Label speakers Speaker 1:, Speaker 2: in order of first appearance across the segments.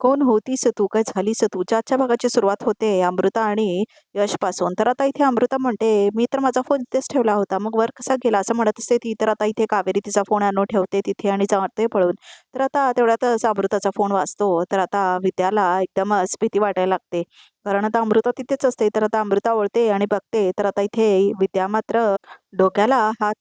Speaker 1: कोण होतीस तू? काय झालीस तू? आजच्या भागाची सुरुवात होते अमृता आणि यशपासून. तर आता इथे अमृता म्हणते मी तर माझा फोन इथेच ठेवला होता. मग वर कसा गेला? असं म्हणत असते ती. तर आता इथे कावेरी तिचा फोन आणून ठेवते तिथे आणि जाते पळून. तर आता तेवढ्यातच अमृताचा फोन वाचतो तर आता विद्याला एकदमच भीती वाटायला लागते. कारण आता अमृता तिथेच असते. तर आता अमृता ओळते आणि बघते. तर आता इथे विद्या मात्र डोक्याला हात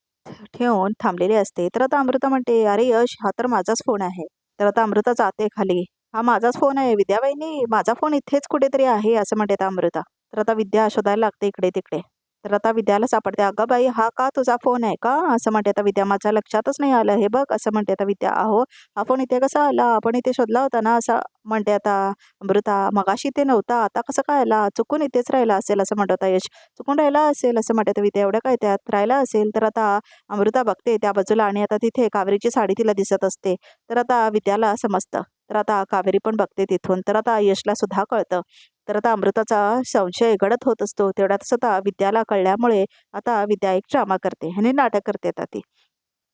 Speaker 1: ठेवून थांबलेली असते. तर आता अमृता म्हणते अरे यश हा तर माझाच फोन आहे. तर आता अमृता जाते खाली. हा माझाच फोन आहे विद्याबाईनी. माझा फोन इथेच कुठेतरी आहे असं म्हणते आता अमृता. तर आता विद्या शोधायला लागते इकडे तिकडे. तर आता विद्याला सापडते अगं बाई हा का तुझा फोन आहे का? असं म्हणते आता विद्या माझ्या लक्षातच नाही आलं. हे बघ असं म्हणते आता विद्या अहो हा फोन इथे कसा आला? आपण इथे शोधला होता ना असं म्हणते आता अमृता मगाशी इथे नव्हता आता कसं काय आला? चुकून इथेच राहिला असेल असं म्हणत होता यश. चुकून राहिला असेल असं म्हणते विद्या एवढं काय त्यात? राहिला असेल तर आता अमृता बघते त्या बाजूला आणि आता तिथे कावेरीची साडी तिला दिसत असते. तर आता विद्याला समजतं. तर आता कावेरी पण बघते तिथून. तर आता यशला सुद्धा कळतं. तर आता अमृताचा संशय गडत होत असतो. तेवढ्यातच आता विद्याला कळल्यामुळे आता विद्या एक ड्रामा करते आणि नाटक करते आता ती.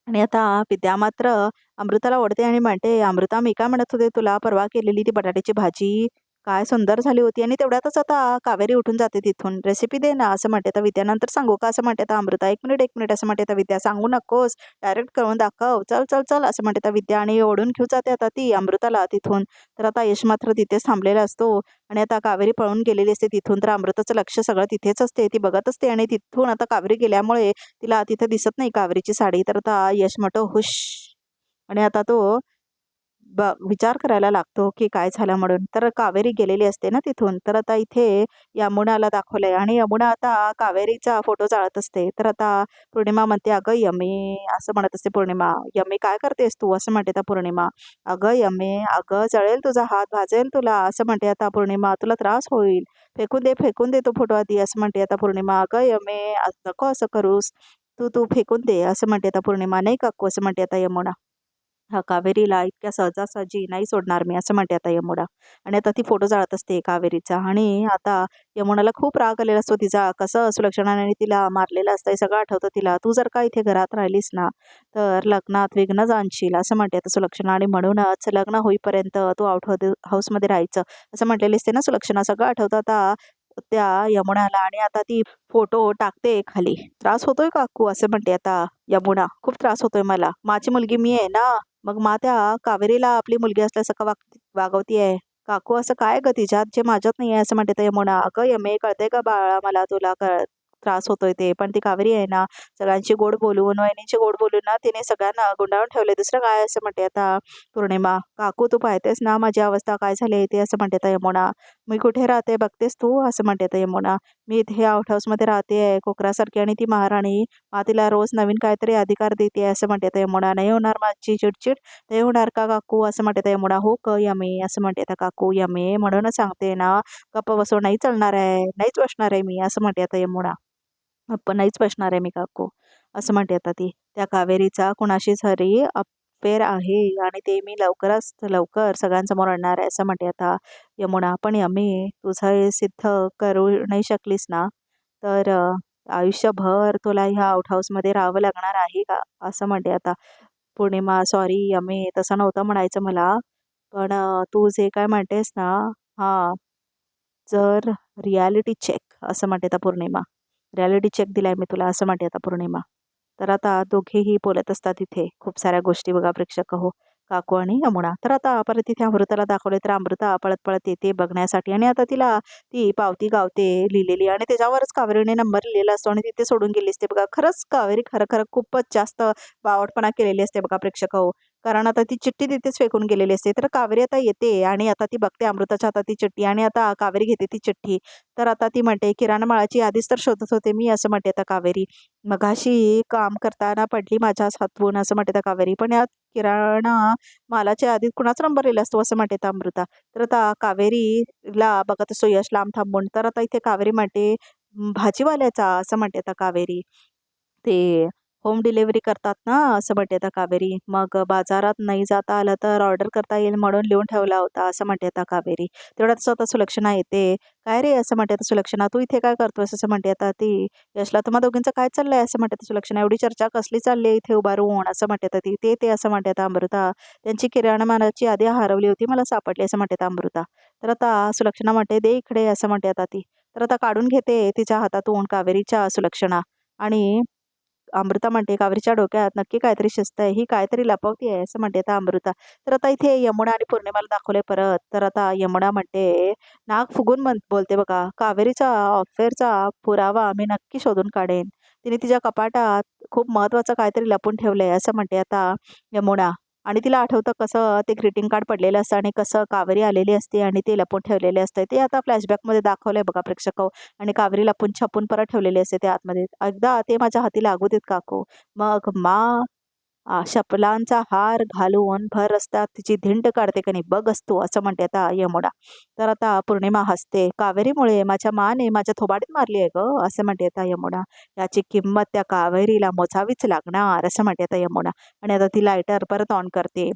Speaker 1: आणि आता विद्या मात्र अमृताला ओढते आणि म्हणते अमृता मी काय म्हणत होते तुला? परवा केलेली ती बटाट्याची भाजी काय सुंदर झाली होती आणि तेवढ्यातच आता कावेरी उठून जाते तिथून. रेसिपी दे ना असं म्हणते विद्या. विद्यानंतर सांगू का असं म्हणते आता अमृता? एक मिनिट एक मिनिट असं म्हणते आता विद्या. सांगू नकोस. डायरेक्ट करून दाखव. चल चल चल असं म्हणते तर विद्या. आणि ओढून घेऊ जाते आता ती अमृताला तिथून. तर आता यश मात्र तिथेच थांबलेला असतो. आणि आता कावेरी पळून गेलेली असते तिथून. तर अमृताचं लक्ष सगळं तिथेच असते. ती बघत असते आणि तिथून आता कावेरी गेल्यामुळे तिला तिथे दिसत नाही कावेरीची साडी. तर आता यश म्हणतो हुश. आणि आता तो ब विचार करायला लागतो की काय झालं म्हणून. तर कावेरी गेलेली असते ना तिथून. तर आता इथे यमुनाला दाखवलंय आणि यमुना आता कावेरीचा फोटो जाळत असते. तर आता पौर्णिमा म्हणते अगं यमी असं म्हणत असते पौर्णिमा. यमी काय करतेस तू? असं म्हणते आता पौर्णिमा. अगं यमे अगं जळेल तुझा हात भाजेल तुला असं म्हणते आता पौर्णिमा. तुला त्रास होईल. फेकून दे फेकून दे तो फोटो आधी असं म्हणते आता पौर्णिमा. अगं यमे नको असं करूस. तू तू फेकून दे असं म्हणते आता पौर्णिमा. नाही काकू असं म्हणते आता यमुना. हा कावेरीला इतक्या सहजासहजी नाही सोडणार मी असं म्हणते आता यमुना. आणि आता ती फोटो जाळत असते कावेरीचा. आणि आता यमुनाला खूप राग आलेला असतो तिचा. कसं सुलक्षणाने तिला मारलेलं असतं हे सगळं आठवतं तिला. तू जर का इथे घरात राहिलीस ना तर लग्नात विघ्न जाणशील असं म्हणते आता सुलक्षणा. आणि म्हणूनच लग्न होईपर्यंत तू आउट हाऊसमध्ये राहायचं असं म्हटलेले असते ना सुलक्षणा. सगळं आठवतं आता त्या यमुनाला. आणि आता ती फोटो टाकते खाली. त्रास होतोय काकू असं म्हणते आता यमुना. खूप त्रास होतोय मला. माझी मुलगी मी आहे ना मग मा त्या कावेरीला आपली मुलगी असल्यास का वाग वागवती आहे काकू असं काय ग तिच्यात? जे माझ्यात नाही आहे असं म्हणते तर यमुना. अगं यमे कळते का बाळा? मला तुला कळ त्रास होतोय ते. पण ती कावेरी आहे ना सगळ्यांची गोड बोलून वहिनींची गोड बोलून ना तिने सगळ्यांना गुंडाळून ठेवले दुसरं काय असं म्हणते आता पौर्णिमा. काकू तू पाहतेस ना माझी अवस्था काय झाली ते असं म्हणते आता यमुना. मी कुठे राहते बघतेस तू? असं म्हणते आता यमुना. मी इथे आउट हाऊसमध्ये राहते आहे कोकरासारखी आणि ती महाराणी. मा तिला रोज नवीन काहीतरी अधिकार देते असं म्हणते आता यमुना. नाही होणार माझी चिडचिड? नाही होणार का काकू? असं म्हणते आता यमुना. हो क यमे असं म्हणते आता काकू. यमे म्हणूनच सांगते ना गप्प बसवून नाही चालणार आहे नाहीच बसणार आहे मी असं म्हणते आता यमुना. पण नाहीच बसणार आहे मी काकू. असं म्हणते आता ती. त्या कावेरीचा कुणाशी हरी अपेर आहे आणि ते मी लवकरच लवकर सगळ्यांसमोर आणणार आहे असं म्हणते आता. यमुना पण यमी तुझं हे सिद्ध करू नाही शकलीस ना? तर आयुष्यभर तुला ह्या आउट हाऊसमध्ये राहावं लागणार आहे का? असं म्हणते आता. पौर्णिमा सॉरी यमी तसं नव्हतं म्हणायचं मला. पण तू जे काय म्हणतेस ना हां जर रियालिटी चेक असं म्हणते आता पौर्णिमा. रियालिटी चेक दिलाय मी तुला असं म्हणते आता पौर्णिमा. तर आता दोघेही बोलत असतात इथे. खूप साऱ्या गोष्टी बघा प्रेक्षक हो. काकू आणि यमुना. तर आता परत तिथे अमृताला दाखवले तर अमृता पळत पळत येते बघण्यासाठी. आणि आता तिला ती पावती गावते लिहिलेली. आणि त्याच्यावरच कावेरीने नंबर लिहिलेला असतो. आणि तिथे सोडून गेली असते बघा. खरंच कावेरी खरं खरं खूपच जास्त बावटपणा केलेली असते बघा प्रेक्षक हो. कारण आता ती चिठ्ठी तिथेच फेकून गेलेली असते. तर कावेरी आता येते आणि आता ती बघते अमृताच्या हातात ती चिठ्ठी आणि आता कावेरी घेते ती चिठ्ठी. तर आता ती म्हणते किराणा माळाची आधीच तर शोधत होते मी असं म्हणते आता कावेरी. मघाशी काम करताना पडली माझ्या हातवून असं म्हणते आता कावेरी. पण या किराणा मालाच्या आधी कुणाचा नंबर लिहिला असतो असं म्हणते अमृता. तर आता कावेरीला बघत असतो यश लांब थांबून. तर आता इथे कावेरी म्हणते भाजीवाल्याचा असं म्हणते आता कावेरी. ते होम डिलेवरी करतात ना असं म्हणते आता कावेरी. मग बाजारात नाही जाता आलं तर ऑर्डर करता येईल म्हणून लिहून ठेवला होता असं म्हणते आता कावेरी. तेवढ्यात स्वतः सुलक्षणा येते. काय रे असं म्हणते आता सुलक्षणा? तू इथे काय करतोस असं म्हणते आता ती. यशला तुम्हा दोघींचं काय चाललंय? असं म्हणते आता सुलक्षणा. एवढी चर्चा कसली चालली आहे इथे उभारून असं म्हणते आता ती. ते ते असं म्हणते आता अमृता. त्यांची किराणामालाची यादी हरवली होती मला सापडली असं म्हणते आता अमृता. तर आता सुलक्षणा म्हणते दे इकडे असं म्हणते आता ती. तर आता काढून घेते तिच्या हातातून कावेरीच्या सुलक्षणा. आणि अमृता म्हणते कावेरीच्या डोक्यात नक्की काहीतरी शिस्त आहे ही काहीतरी लपवती आहे असं म्हणते आता अमृता. तर आता इथे यमुना आणि पौर्णिमाला दाखवले परत. तर आता यमुना म्हणते नाक फुगून म्हण बोलते बघा कावेरीचा अफेअरचा पुरावा मी नक्की शोधून काढेन. तिने तिच्या कपाटात खूप महत्त्वाचं काहीतरी लपून ठेवलंय असं म्हणते आता यमुना. आणि तिला आठवतं कसं ते ग्रीटिंग कार्ड पडलेलं असतं आणि कसं कावेरी आलेली असते आणि ते लपून ठेवलेले असते. ते आता फ्लॅशबॅकमध्ये दाखवलंय बघा प्रेक्षक हो. आणि कावेरी लपून छपून परत ठेवलेली असते ते आतमध्ये. एकदा ते माझ्या हाती लागू देत काकू. मग मा शपलांचा हार घालून भर रस्त्यात तिची धिंड काढते का नाही? बघ असतो असं म्हणते आता यमुना तर आता पौर्णिमा हसते. कावेरीमुळे माझ्या माने माझ्या थोबाडीत मारली आहे ग. असं म्हणते आता यमुना याची किंमत त्या कावेरीला मोजावीच लागणार असं म्हणते आता यमुना आणि आता ती लायटर परत ऑन करते.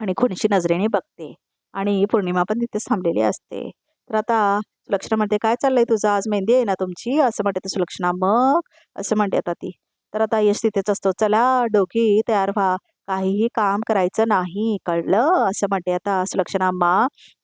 Speaker 1: आणि खुणशी नजरेने बघते. आणि पौर्णिमा पण तिथेच थांबलेली असते. तर आता सुलक्षणा म्हणते काय चाललंय तुझं? आज मेहंदी आहे ना तुमची? असं म्हणते तर सुलक्षणा मग? असं म्हणते आता ती. तर आता यश तिथेच असतो. चला डोकी तयार व्हा. काहीही काम करायचं नाही. कळलं? असं म्हणते आता सुलक्षणा मा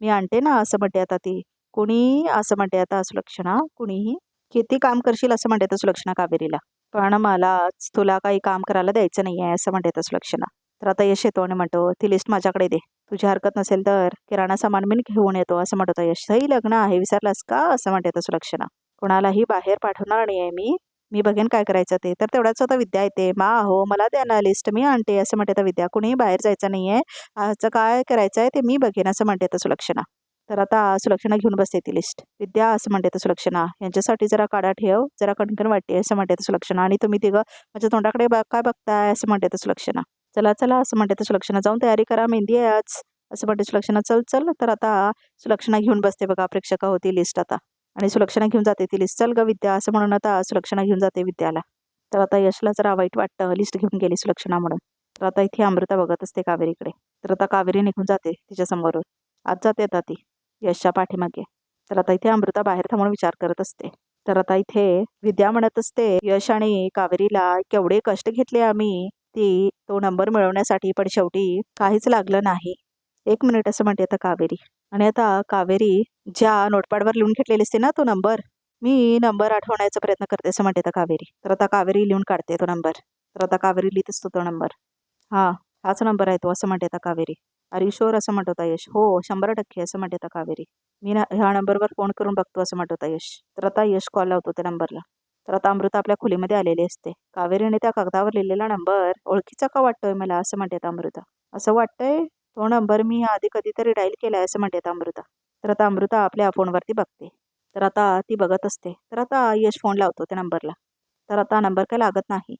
Speaker 1: मी आणते ना असं म्हणते आता ती. कुणी? असं म्हणते आता सुलक्षणा. कुणीही? किती काम करशील? असं म्हणते तर सुलक्षणा कावेरीला. पण मला तुला काही काम करायला द्यायचं नाही आहे असं म्हणते तर सुलक्षणा. तर आता यश येतो आणि म्हणतो ती लिस्ट माझ्याकडे दे. तुझी हरकत नसेल तर किराणा सामान मी घेऊन येतो असं म्हणतो यश. ही लग्न आहे विसरलास का? असं म्हणते तर सुलक्षणा. कोणालाही बाहेर पाठवणार नाही आहे मी. मी बघेन काय करायचं ते. तर तेवढ्याच आता विद्या येते. मा हो मला द्या ना लिस्ट मी आणते. असं म्हणते. तर विद्या कुणीही बाहेर जायचं नाही आहे आजचं काय करायचं आहे ते मी बघेन. असं म्हणते तर सुलक्षणा. तर आता सुलक्षणा घेऊन बसते ती लिस्ट विद्या असं म्हणते तर सुलक्षणा. यांच्यासाठी जरा काढा ठेव. जरा कणकण वाटते असं म्हणते तर सुलक्षणा. आणि तुम्ही तिघं माझ्या तोंडाकडे बघ काय बघताय? असं म्हणते तर सुलक्षणा. चला चला असं म्हणते तर सुलक्षणा. जाऊन तयारी करा. मेहंदी आहे आज. असं म्हणते सुलक्षणा. चल चल. तर आता सुलक्षणा घेऊन बसते बघा. प्रेक्षका होती लिस्ट आता. आणि सुलक्षणा घेऊन जाते ती लिस्ट चल ग विद्या असं म्हणून आता सुलक्षणा घेऊन जाते विद्याला. तर आता यशला जरा वाईट वाटतं लिस्ट घेऊन गेली सुलक्षणा म्हणून. तर आता इथे अमृता बघत असते कावेरीकडे. तर आता कावेरी निघून जाते तिच्या समोरून. आज जाते आता ती यशच्या पाठीमागे. तर आता इथे अमृता बाहेर थांबून विचार करत असते. तर आता इथे विद्या म्हणत असते यश आणि कावेरीला केवढे कष्ट घेतले आम्ही ती तो नंबर मिळवण्यासाठी पण शेवटी काहीच लागलं नाही. एक मिनिट असं म्हणते आता कावेरी. आणि आता कावेरी ज्या नोटपॅडवर लिहून घेतलेली असते ना तो नंबर मी नंबर आठवण्याचा प्रयत्न करते असं म्हणते आता कावेरी. तर आता कावेरी लिहून काढते तो नंबर. तर आता कावेरी लिहित असतो तो नंबर. हां हाच नंबर आहे तो असं म्हणते आता कावेरी. अरे शोर असं म्हणत होता यश. हो शंभर टक्के असं म्हणते आता कावेरी. मी ना ह्या नंबरवर फोन करून बघतो असं म्हणत होता यश. तर आता यश कॉल लावतो त्या नंबरला. तर आता अमृता आपल्या खोलीमध्ये आलेली असते. कावेरीने त्या कागदावर लिहिलेला नंबर ओळखीचा का वाटतोय मला? असं म्हणते अमृता. असं वाटतंय? तो नंबर मी आधी कधीतरी डायल आहे असं म्हणते आता अमृता. तर आता अमृता आपल्या फोनवरती बघते. तर आता ती बघत असते. तर आता यश फोन लावतो त्या नंबरला तर आता नंबर काय लागत नाही.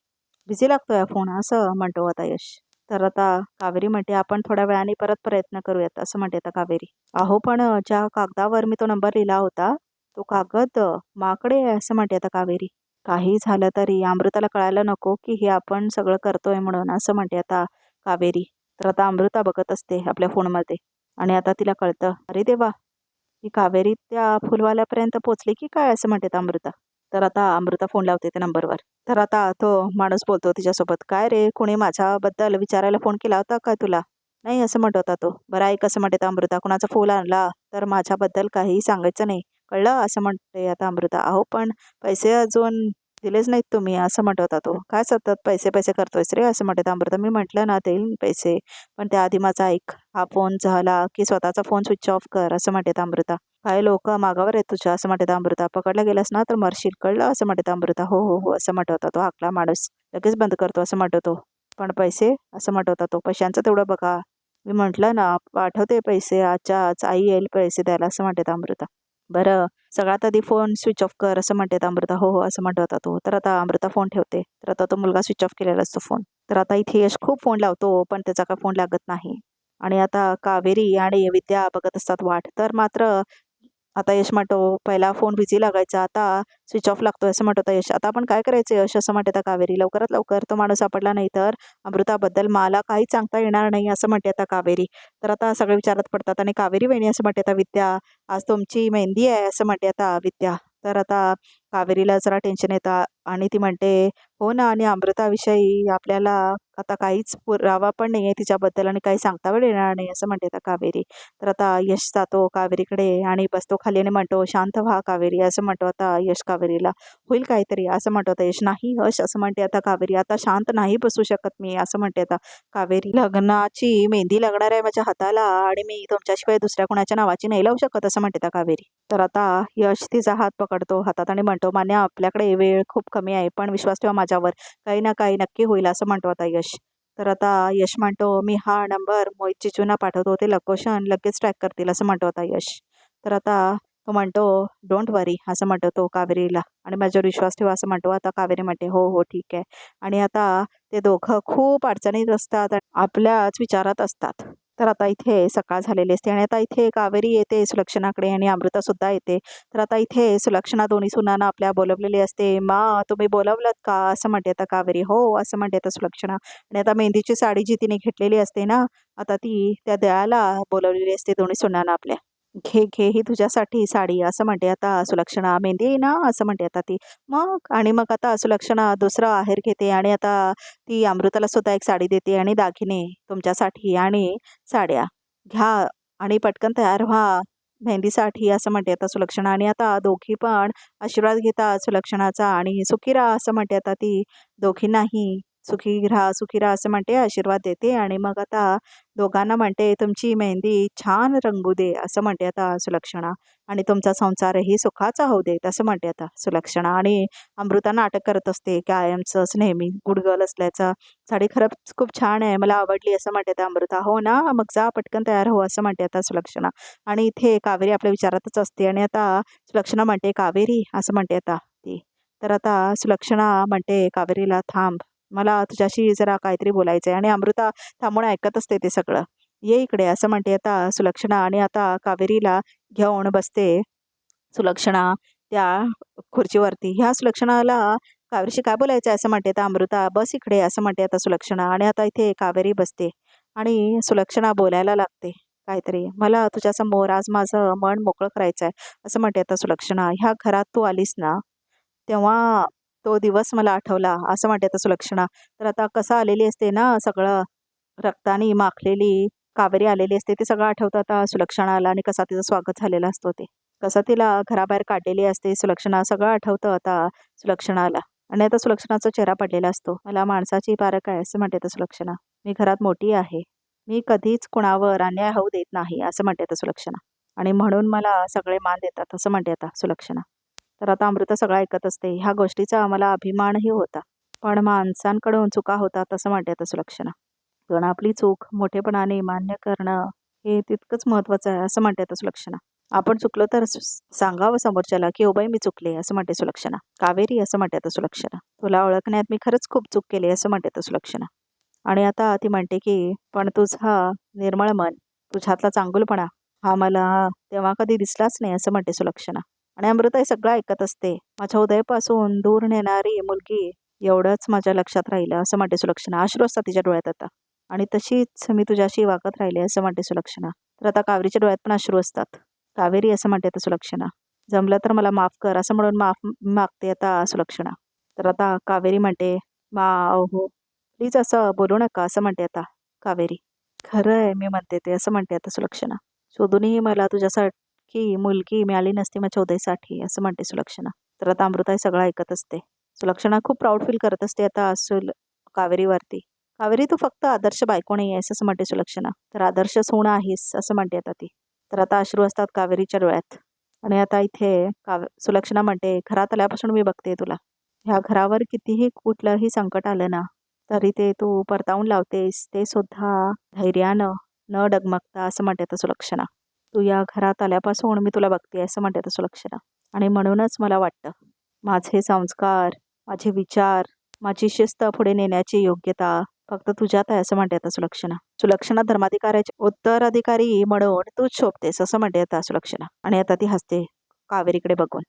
Speaker 1: बिझी लागतोय फोन असं म्हणतो आता यश. तर आता कावेरी म्हणते आपण थोड्या वेळाने परत प्रयत्न करूयात असं म्हणते आता कावेरी. अहो पण ज्या कागदावर मी तो नंबर लिहिला होता तो कागद माकडे आहे असं म्हणते आता कावेरी. काही झालं तरी अमृताला कळायला नको की हे आपण सगळं करतोय म्हणून असं म्हणते आता कावेरी. तर आता अमृता बघत असते आपल्या फोनमध्ये. आणि आता तिला कळतं अरे देवा ही कावेरी त्या फुलवाल्यापर्यंत पोचली की काय? असं म्हणते अमृता. तर आता अमृता फोन लावते त्या नंबरवर. तर आता तो माणूस बोलतो तिच्यासोबत काय रे कोणी माझ्याबद्दल विचारायला फोन केला होता का तुला? नाही असं म्हणत होता तो. बरं ऐक असं म्हणते अमृता. कुणाचा फोन आणला तर माझ्याबद्दल काहीही सांगायचं नाही. कळलं? असं म्हणते आता अमृता. अहो पण पैसे अजून दिलेच नाहीत तुम्ही असं म्हणत होता तो. काय सतत पैसे पैसे करतोयस रे? असं म्हणते अमृता. मी म्हटलं ना देईल पैसे पण त्याआधी माझा ऐक. हा फोन झाला की स्वतःचा फोन स्विच ऑफ कर असं म्हणत अमृता. काय लोक मागावर आहेत तुझ्या असं म्हणत अमृता. पकडला गेलास ना तर मरशील कळलं? असं म्हणत अमृता. हो हो हो असं म्हणत होता तो. हाकला माणूस लगेच बंद करतो असं म्हणत होतो. पण पैसे? असं म्हणत होता तो. पैशांचं तेवढं बघा. मी म्हटलं ना पाठवते पैसे आजच्या आज आई येईल पैसे द्यायला असं म्हणते अमृता. बरं सगळ्यात आधी फोन स्विच ऑफ कर असं म्हणते अमृता. हो हो असं म्हणत होता तो. तर आता अमृता फोन ठेवते. तर आता तो मुलगा स्विच ऑफ केलेला असतो फोन तर आता इथे यश खूप फोन लावतो पण त्याचा काय फोन लागत नाही. आणि आता कावेरी आणि विद्या बघत असतात वाट. तर मात्र आता यश म्हणतो पहिला फोन बिझी लागायचा आता स्विच ऑफ लागतो असं म्हणत होता यश. आता आपण काय करायचं यश? असं म्हणते आता कावेरी. लवकरात लवकर तो माणूस सापडला नाही तर अमृताबद्दल मला काही सांगता येणार नाही असं म्हणते आता कावेरी. तर आता सगळे विचारात पडतात आणि कावेरी वहिनी असं म्हणते आता विद्या आज तुमची मेहंदी आहे असं म्हणते आता विद्या. तर आता कावेरीला जरा टेन्शन येतं. आणि ती म्हणते हो ना आणि अमृताविषयी आपल्याला आता काहीच पुरावा पण नाही आहे तिच्याबद्दल आणि काही सांगता पण येणार नाही असं म्हणते आता कावेरी. तर आता यश जातो कावेरीकडे आणि बसतो खाली आणि म्हणतो शांत व्हा कावेरी असं म्हणतो आता यश कावेरीला. होईल काहीतरी असं म्हणतो आता यश. नाही यश असं म्हणते आता कावेरी. आता शांत नाही बसू शकत मी असं म्हणते आता कावेरी. लग्नाची मेहंदी लागणार आहे माझ्या हाताला आणि मी तुमच्याशिवाय दुसऱ्या कोणाच्या नावाची नाही लावू शकत असं म्हणते आता कावेरी. तर आता यश तिचा हात पकडतो हातात आणि म्हणतो मान्य आपल्याकडे वेळ खूप कमी आहे पण विश्वास ठेवा माझ्यावर. काही ना काही नक्की होईल असं म्हणतो आता यश. तर आता यश म्हणतो मी हा नंबर मोहित चिचूंना पाठवतो ते लोकेशन लगेच ट्रॅक करतील असं म्हणतो आता यश. तर आता तो म्हणतो डोंट वरी असं म्हणतो तो कावेरीला. आणि माझ्यावर विश्वास ठेवा असं म्हणतो आता कावेरी म्हणते हो हो ठीक आहे. आणि आता ते दोघं खूप अडचणीत असतात आणि आपल्याच विचारात असतात. तर आता इथे सकाळ झालेली असते आणि आता इथे कावेरी येते सुलक्षणाकडे आणि अमृता सुद्धा येते. तर आता इथे सुलक्षणा दोन्ही सुनांना आपल्या बोलवलेली असते. मा तुम्ही बोलवलं का? असं म्हणते आता कावेरी. हो असं म्हणते आता सुलक्षणा. आणि आता मेहंदीची साडी जी तिने घेतलेली असते ना आता ती त्या दयाला बोलवलेली असते दोन्ही सुनांना आपल्या. घे घे ही तुझ्यासाठी साडी. असं म्हणते आता सुलक्षणा मेहंदी आहे ना असं म्हणते आता ती. मग आणि मग आता सुलक्षणा दुसरा आहेर घेते आणि आता ती अमृताला सुद्धा एक साडी देते आणि दागिने तुमच्यासाठी आणि साड्या. घ्या आणि पटकन तयार व्हा मेहंदीसाठी असं म्हणते आता सुलक्षणा. आणि आता दोघी पण आशीर्वाद घेतात सुलक्षणाचा आणि सुखी राहा असं म्हणते आता ती. दोघींनाही सुखी राहा सुखी राहा असं म्हणते आशीर्वाद देते. आणि मग आता दोघांना म्हणते तुमची मेहंदी छान रंगू दे असं म्हणते आता सुलक्षणा. आणि तुमचा संसारही सुखाचा होऊ दे असं म्हणते आता सुलक्षणा. आणि अमृता नाटक करत असते कायमचंच नेहमी गुडगल असल्याचं साडी खरंच खूप छान आहे मला आवडली असं म्हणते आता अमृता. हो ना मग जा पटकन तयार हो असं म्हणते आता सुलक्षणा. आणि इथे कावेरी आपल्या विचारातच असते आणि आता सुलक्षणा म्हणते कावेरी असं म्हणते आता ती. तर आता सुलक्षणा म्हणते कावेरीला थांब मला तुझ्याशी जरा काहीतरी बोलायचं आहे आणि अमृता थांबून ऐकत असते ते सगळं. ये इकडे असं म्हणते आता सुलक्षणा आणि आता कावेरीला घेऊन बसते. सुलक्षणा त्या खुर्चीवरती. ह्या सुलक्षणाला कावेरीशी काय बोलायचं असं म्हणते आता अमृता बस इकडे असं म्हणते आता सुलक्षणा आणि आता इथे कावेरी बसते आणि सुलक्षणा बोलायला लागते काहीतरी. मला तुझ्यासमोर आज माझं मन मोकळं करायचं आहे असं म्हणते आता सुलक्षणा. ह्या घरात तू आलीस ना तेव्हा तो दिवस मला आठवला असं म्हणते आता सुलक्षणा तर आता कसं आलेली असते ना सगळं रक्तानी माखलेली कावेरी आलेली असते ते सगळं आठवतं आता सुलक्षणाला आणि कसा तिचं स्वागत झालेला असतो ते. कसं तिला घराबाहेर काढलेली असते सुलक्षणा सगळं आठवतं आता सुलक्षणाला. आणि आता सुलक्षणाचा चेहरा पडलेला असतो. मला माणसाची पारक आहे असं म्हणते आता सुलक्षणा मी घरात मोठी आहे. मी कधीच कुणावर अन्याय होऊ देत नाही असं म्हणते आता सुलक्षणा आणि म्हणून मला सगळे मान देतात असं म्हणते आता सुलक्षणा. तर आता अमृता सगळं ऐकत असते. ह्या गोष्टीचा आम्हाला अभिमानही होता. पण माणसांकडून चुका होतात असं म्हणते सुलक्षणा. पण आपली चूक मोठेपणाने मान्य करणं हे तितकंच महत्त्वाचं आहे असं म्हणते सुलक्षणा. आपण चुकलो तर सांगावं समोरच्याला की ओबाई मी चुकले असं म्हणते सुलक्षणा. कावेरी असं म्हणते सुलक्षणा. तुला ओळखण्यात मी खरंच खूप चूक केली असं म्हणते सुलक्षणा. आणि आता ती म्हणते की पण तुझा निर्मळ मन तुझ्यातला चांगुलपणा हा मला तेव्हा कधी दिसलाच नाही असं म्हणते सुलक्षणा. आणि अमृता हे सगळं ऐकत असते. माझ्या उदयपासून दूर नेणारी मुलगी एवढंच माझ्या लक्षात राहिलं असं म्हणते सुलक्षणा. अश्रू असतात तिच्या डोळ्यात आता. आणि तशीच मी तुझ्याशी वागत राहिले असं म्हणते सुलक्षणा. तर आता कावेरीच्या डोळ्यात पण अश्रू असतात. कावेरी असं म्हणते आता सुलक्षणा. जमलं तर मला माफ कर असं म्हणून माफ मागते आता सुलक्षणा. तर आता कावेरी म्हणते मा हो. प्लीज असं बोलू नका असं म्हणते आता कावेरी. खरं आहे मी म्हणते ते असं म्हणते आता सुलक्षणा. शोधूनही मला तुझ्यासाठी की मुलगी मिळाली नसती माझ्या उदयसाठी असं म्हणते सुलक्षणा. तर आता अमृता हे सगळं ऐकत असते. सुलक्षणा खूप प्राऊड फील करत असते आता सुल कावेरीवरती. कावेरी तू फक्त आदर्श बायको नाही आहेस असं म्हणते सुलक्षणा. तर आदर्श सोनं आहेस असं म्हणते आता ती. तर आता अश्रू असतात कावेरीच्या डोळ्यात. आणि आता इथे कावे सुलक्षणा म्हणते घरात आल्यापासून मी बघते तुला. ह्या घरावर कितीही कुठलंही संकट आलं ना तरी ते तू परतावून लावतेस ते सुद्धा धैर्यानं न डगमगता असं म्हणते आता सुलक्षणा. तू या घरात आल्यापासून मी तुला बघते असं म्हणते आता सुलक्षणा आणि म्हणूनच मला वाटतं माझे संस्कार माझे विचार माझी शिस्त पुढे नेण्याची योग्यता फक्त तुझ्यात आहे असं म्हणते आता सुलक्षणा सुलक्षणा धर्माधिकाऱ्याचे उत्तराधिकारी म्हणून तूच शोभतेस असं म्हणते आता सुलक्षणा आणि आता ती हसते कावेरीकडे बघून.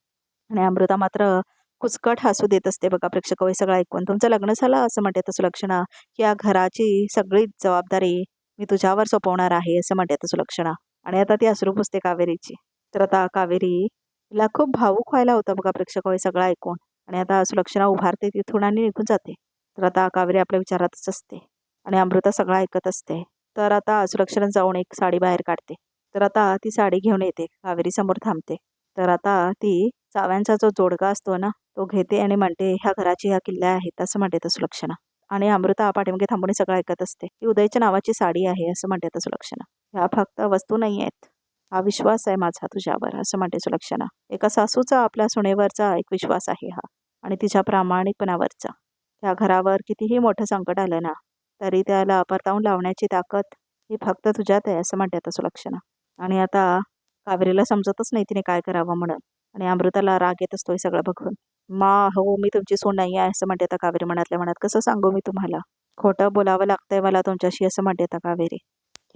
Speaker 1: आणि अमृता मात्र कुचकट हसू देत असते बघा प्रेक्षक हे सगळं ऐकून. तुमचं लग्न झालं असं म्हणते आता सुलक्षणा की या घराची सगळी जबाबदारी मी तुझ्यावर सोपवणार आहे असं म्हणते आता सुलक्षणा आणि आता ती अश्रू पुसते कावेरीची. तर आता कावेरीला खूप भावूक व्हायला होतं बघा प्रेक्षक हे सगळं ऐकून. आणि आता सुलक्षणा उभारते तिथून आणि निघून जाते. तर आता कावेरी आपल्या विचारातच असते. आणि अमृता सगळं ऐकत असते. तर आता सुलक्षणा जाऊन एक साडी बाहेर काढते. तर आता ती साडी घेऊन येते. कावेरी समोर थांबते. तर आता ती चाव्यांचा जो जोडगा असतो ना तो घेते आणि म्हणते ह्या घराची ह्या किल्ल्या आहेत असं म्हणते तर सुलक्षणा. आणि अमृता पाठीमागे थांबून सगळं ऐकत असते. ही उदयच्या नावाची साडी आहे असं म्हणते तर सुलक्षणा. ह्या फक्त वस्तू नाही आहेत. हा विश्वास आहे माझा तुझ्यावर असं म्हणते सुलक्षणा. एका सासूचा आपल्या सुनेवरचा एक विश्वास आहे हा आणि तिच्या प्रामाणिकपणावरचा. त्या घरावर कितीही मोठं संकट आलं ना तरी त्याला परतावून लावण्याची ताकद ही फक्त तुझ्यात आहे असं म्हणते आता सुलक्षणा. आणि आता कावेरीला समजतच नाही तिने काय करावं म्हणून आणि अमृताला राग येत असतो हे सगळं बघून. मा हो मी तुमची सून नाही आहे असं म्हणते आता कावेरी मनातल्या मनात. कसं सांगू मी तुम्हाला? खोटं बोलावं लागतंय मला तुमच्याशी असं म्हणते आता कावेरी.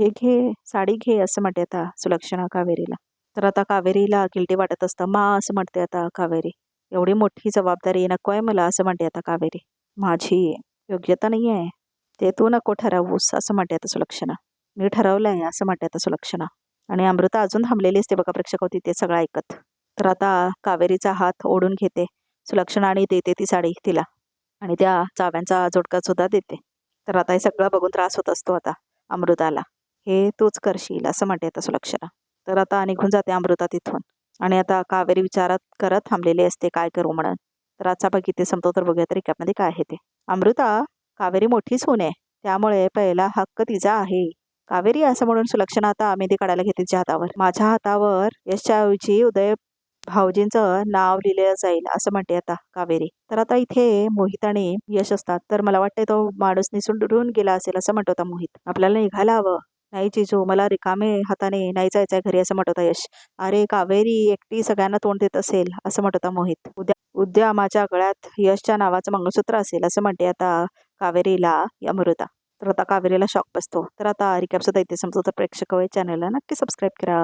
Speaker 1: हे घे साडी घे असं म्हणते आता सुलक्षणा कावेरीला. तर आता कावेरीला गिल्टी वाटत असतं मा असं म्हणते आता कावेरी. एवढी मोठी जबाबदारी नको आहे मला असं म्हणते आता कावेरी. माझी योग्यता नाही आहे ते तू नको ठरवूस असं म्हणते आता सुलक्षणा. मी ठरवलं आहे असं म्हणते आता सुलक्षणा. आणि अमृता अजून थांबलेली असते बघा प्रेक्षक होती ते सगळं ऐकत. तर आता कावेरीचा हात ओढून घेते सुलक्षणा आणि देते ती साडी तिला. आणि त्या चाव्यांचा जोडका सुद्धा देते. तर आता हे सगळं बघून त्रास होत असतो आता अमृताला. हे तूच करशील असं म्हणते आता सुलक्षणा तर आता निघून जाते अमृता तिथून आणि आता कावेरी विचारात करत थांबलेली असते काय करू म्हणून. तर आजचा भाग इथे संपतो तर बघूया तरी कॅपमध्ये काय आहे ते. अमृता कावेरी मोठी सून आहे. त्यामुळे पहिला हक्क तिचा आहे. कावेरी असं म्हणून सुलक्षणा आता मेहंदी काढायला घेते तिच्या हातावर. माझ्या हातावर यशच्या ऐवजी उदय भाऊजींचं नाव लिहिलं जाईल असं म्हणते आता कावेरी. तर आता इथे मोहित आणि यश असतात. तर मला वाटतंय तो माणूस निसुंडून गेला असेल असं म्हणतो आता मोहित. आपल्याला निघायला हवं. नाही जिजू मला रिकामे हाताने नाही जायचं आहे घरी असं म्हणत होता यश. अरे कावेरी एकटी सगळ्यांना तोंड देत असेल असं म्हणत होता मोहित. उद्या उद्या माझ्या गळ्यात यशच्या नावाचं मंगळसूत्र असेल असं म्हणते आता कावेरीला अमृता. तर आता कावेरीला शॉक बसतो. तर आता रिकॅप सुद्धा इथे समजतो तर प्रेक्षक चॅनलला नक्की सबस्क्राईब करा.